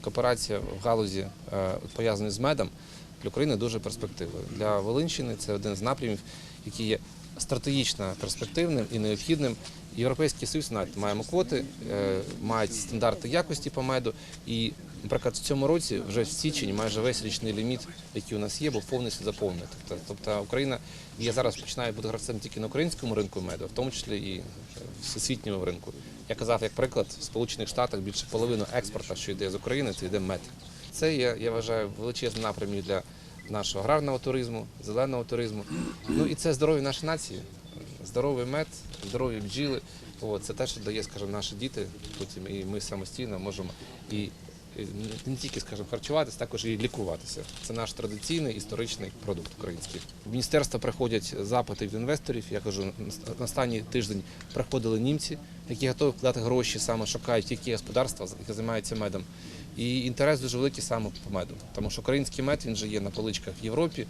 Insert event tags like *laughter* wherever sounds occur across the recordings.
Кооперація в галузі е, з медом для України дуже перспективною. Для Волинщини це один з напрямів, який є стратегічно перспективним і необхідним. Європейський союз навіть маємо квоти, е, мають стандарти якості по меду. І, наприклад, в цьому році, вже в січень, майже весь річний ліміт, який у нас є, був повністю заповнений. Тобто, тобто Україна є зараз починає бути гравцем тільки на українському ринку меду, в тому числі і всесвітньому ринку. Я казав, як приклад, в Сполучених Штатах більше половини експорту, що йде з України, це йде мед. Це є, я вважаю, величезним напрямом для нашого аграрного туризму, зеленого туризму. Ну і це здоров'я нашої нації. Здоровий мед, здорові бджіли. Це те, що дає, скажімо, наші діти потім, і ми самостійно можемо і не тільки, скажімо, харчуватися, також і лікуватися. Це наш традиційний історичний продукт український. В міністерство приходять запити від інвесторів. Я кажу, на останній тиждень приходили німці, які готові вкладати гроші, саме шукають тільки господарства, які займаються медом. І інтерес дуже великий саме по меду, тому що український мед він же є на поличках в Європі,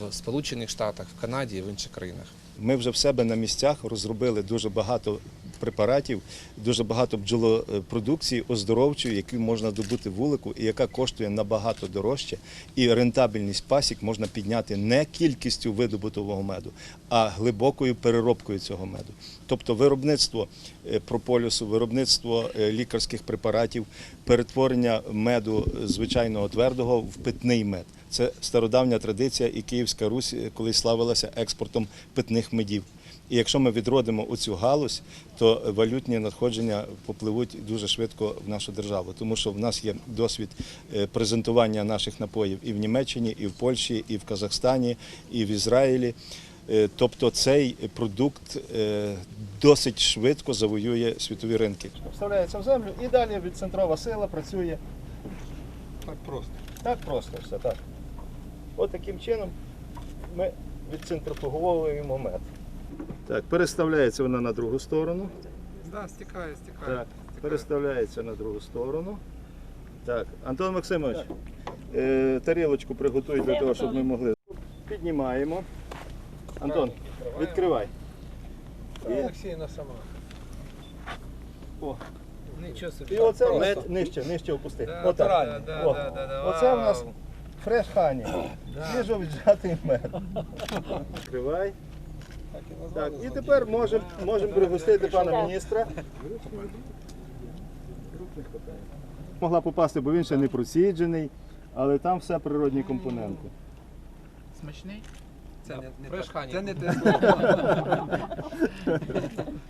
в Сполучених Штатах, в Канаді і в інших країнах. Ми вже в себе на місцях розробили дуже багато препаратів, дуже багато бджолопродукції оздоровчої, яку можна добути вулику, і яка коштує набагато дорожче. І рентабельність пасік можна підняти не кількістю видобутого меду, а глибокою переробкою цього меду. Тобто виробництво е, прополісу, виробництво е, лікарських препаратів, перетворення меду е, звичайного твердого в питний мед. Це стародавня традиція, і Київська Русь колись славилася експортом питних медів. І якщо ми відродимо оцю галузь, то валютні надходження попливуть дуже швидко в нашу державу, тому що в нас є досвід е, презентування наших напоїв і в Німеччині, і в Польщі, і в Казахстані, і в Ізраїлі. Е, Тобто цей продукт е, досить швидко завоює світові ринки. Вставляється в землю і далі відцентрова сила працює. Так просто. Так просто все так. От таким чином ми відцентрофуговуємо мед. Так, переставляється вона на другу сторону. Да, стікає, стікає. Так, переставляється на другу сторону. Так, Антон Максимович, е, тарілочку приготуй для того, щоб ми могли. Піднімаємо. Антон, відкривай. Олексійна сама. О. Нічого собі. І оце мед нижче, нижче опусти. Да, Отак. да, да, О. да, да, да. Оце в нас Вау. фреш хані. Да. Свіжо віджатий мед. *laughs* Відкривай. Так і тепер можемо можем пригостити пана міністра. Могла попасти, бо він ще не просіджений, але там все природні компоненти. Смачний? Це не, не те слово. *laughs*